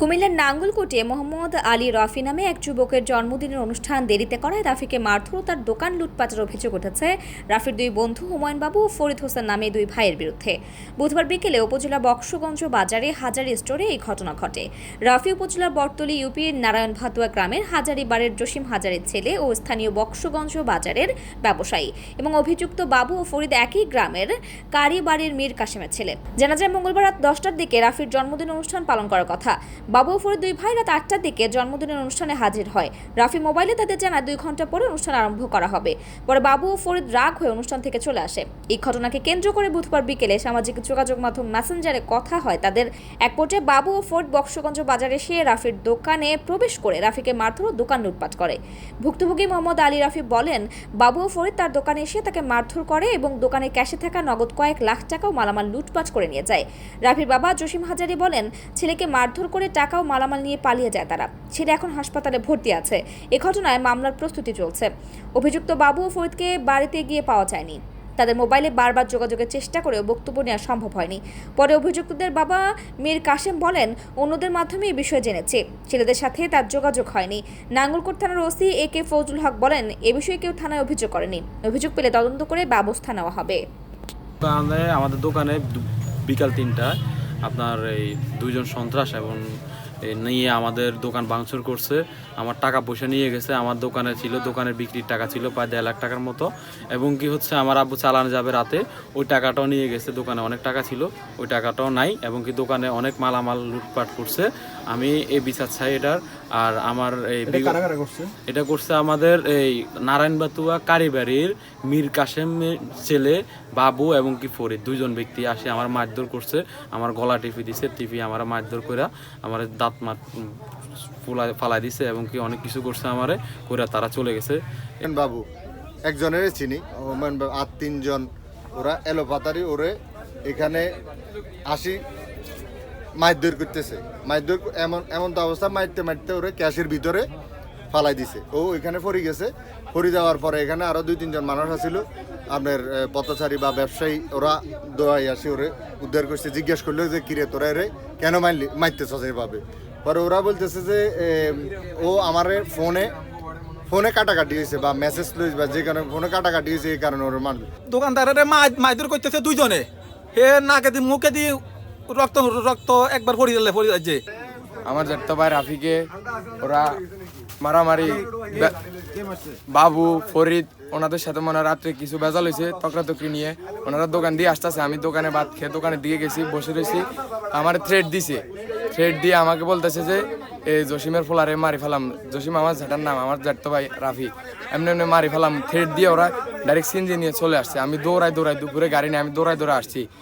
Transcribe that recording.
কুমিল্লার নাঙ্গলকোটে মোহাম্মদ আলী রফি নামে এক যুবকের জন্মদিনের অনুষ্ঠান দেরিতে করায় রাফিকে মারধর ও তার দোকান লুটপাটের অভিযোগ উঠেছে। রাফির দুই বন্ধু হুমায়ুন বাবু ও ফরিদ হোসেন নামে দুই ভাইয়ের বিরুদ্ধে। বুধবার বিকেলে উপজেলা বক্সগঞ্জ বাজারে হাজারি স্টোরে এই ঘটনা ঘটে। রাফি উপজেলার বটতলী ইউপির নারায়ণ ভাতুয়া গ্রামের হাজারি বাড়ির জসিম হাজারের ছেলে ও স্থানীয় বক্সগঞ্জ বাজারের ব্যবসায়ী এবং অভিযুক্ত বাবু ও ফরিদ একই গ্রামের কারি বাড়ির মীর কাশেমের ছেলে। জানা যায় মঙ্গলবার রাত দশটার দিকে রাফির জন্মদিন অনুষ্ঠান পালন করার কথা। বাবু ও ফরিদ দুই ভাই রাত আটটার দিকে জন্মদিনের অনুষ্ঠানে হাজির হয়। রাফি মোবাইলে তাদের জানায় দুই ঘণ্টা পরে অনুষ্ঠান আরম্ভ করা হবে। পরে বাবু ও ফরিদ রাগ হয়ে অনুষ্ঠান থেকে চলে আসে। এই ঘটনাকে কেন্দ্র করে বুধবার বিকেলে সামাজিক যোগাযোগ মাধ্যম মেসেঞ্জারে কথা হয় তাদের। এক পর্যায়ে বাবু ও ফরিদ বক্সগঞ্জ বাজারে এসে রাফির দোকানে প্রবেশ করে রাফিকে মারধর ও দোকান লুটপাট করে। ভুক্তভোগী মোহাম্মদ আলী রাফি বলেন, বাবু ও ফরিদ তার দোকানে এসে তাকে মারধর করে এবং দোকানে ক্যাশে থাকা নগদ কয়েক লাখ টাকাও মালামাল লুটপাট করে নিয়ে যায়। রাফির বাবা জসিম হাজারি বলেন, ছেলেকে মারধর করে টাকা ও মালামাল নিয়ে পালিয়ে যায় তারা। ছেলে এখন হাসপাতালে ভর্তি আছে। এ ঘটনায় মামলার প্রস্তুতি চলছে। অভিযুক্ত বাবু ও ফরিদকে বাড়িতে গিয়ে পাওয়া যায়নি। তাদের মোবাইলে বারবার যোগাযোগের চেষ্টা করেও বক্তব্য নেওয়া সম্ভব হয়নি। পরে অভিযুক্তদের বাবা মীর কাশেম বলেন, অন্যদের মাধ্যমে এই বিষয়ে জেনেছে। ছেলেদের সাথে তার যোগাযোগ হয়নি। নাঙ্গলকোট থানার ওসি এ কে ফজলুল হক বলেন, এ বিষয়ে কেউ থানায় অভিযোগ করেনি। অভিযোগ পেলে তদন্ত করে ব্যবস্থা নেওয়া হবে। আমাদের দোকানে বিকাল তিনটা আপনার এই দুইজন সন্ত্রাস এবং নিয়ে আমাদের দোকান ভাঙচুর করছে। আমার টাকা পয়সা নিয়ে গেছে আমার দোকানে ছিল দোকানের বিক্রির টাকা ছিল প্রায় দেড় লাখ টাকার মতো। এবং কি হচ্ছে আমার আব্বু চালানো যাবে রাতে ওই টাকাটাও নিয়ে গেছে দোকানে অনেক টাকা ছিল ওই টাকাটাও নাই। এবং কি দোকানে অনেক মালামাল লুটপাট করছে। আমি এই বিচার চাই এটার আর আমার এই এটা করছে? আমাদের এই নারায়ণ বাতুয়া কারিবাড়ির মীর কাশেমের ছেলে বাবু এবং কি ফরিদ। দুজন ব্যক্তি আসে আমার মারধর করছে আমার গলা টিপি দিছে টিপি আমার মারধর কইরা আমার দাঁত মাত ফুলা ফালাই দিছে এবং কি অনেক কিছু করছে আমারে, কইরা তারা চলে গেছে। বাবু একজনের চিনি বাবু আর তিনজন, ওরা এলোপাতারি, ওরে এখানে আসি মারধর করতেছে। মারধর এমন এমন তো অবস্থা মারতে মারতে ওরে ক্যাশের ভিতরে ফালাই দিছে। ও এখানে পড়ে গেছে। পড়ে যাওয়ার পরে এখানে আরও দুই তিনজন মানুষ আছিল। আপনার পথচারী বা ব্যবসায়ী ওরা দোয়াই আসে ওরে উদ্ধার করছে। জিজ্ঞেস করল যে কিরে তোরা রে কেন মারলি মারতেছ এভাবে? পরে ওরা বলতেছে যে ও আমারে ফোনে ফোনে কাটাকাটি হয়েছে বা মেসেজ লইছে বা যে কারণে ফোনে কাটাকাটি হয়েছে এই কারণে ওর মারবে দোকানদারের মাইদুর করতেছে দুইজনে। হে নাকে দিয়ে মুখে দিয়ে রক্ত রক্ত একবার পড়ে দিলে পড়ে যাচ্ছে। আমার জ্যাঠতো ভাই রাফিকে ওরা মারামারি বাবু, ফরিদ, ওনাদের সাথে মনে রাত্রে কিছু বেজাল হয়েছে তকরাতকরি নিয়ে। ওনারা দোকান দিয়ে আসতেছে, আমি দোকানে ভাত খেয়ে দোকানের দিকে গেছি, বসে রয়েছি। আমার থ্রেড দিছে। থ্রেড দিয়ে আমাকে বলতেছে যে এই জসিমের ফোলারে মারি ফেলাম। জসিম আমার জ্যাঠার নাম, আমার জ্যাঠতো ভাই রাফি। এমনি এমনি মারি ফেলাম। থ্রেড দিয়ে ওরা ডাইরেক্ট সিনজি নিয়ে চলে আসছে। আমি দৌড়াই দৌড়াই দুপুরে গাড়ি নিয়ে, আমি দৌড়াই দৌড়াই আসছি।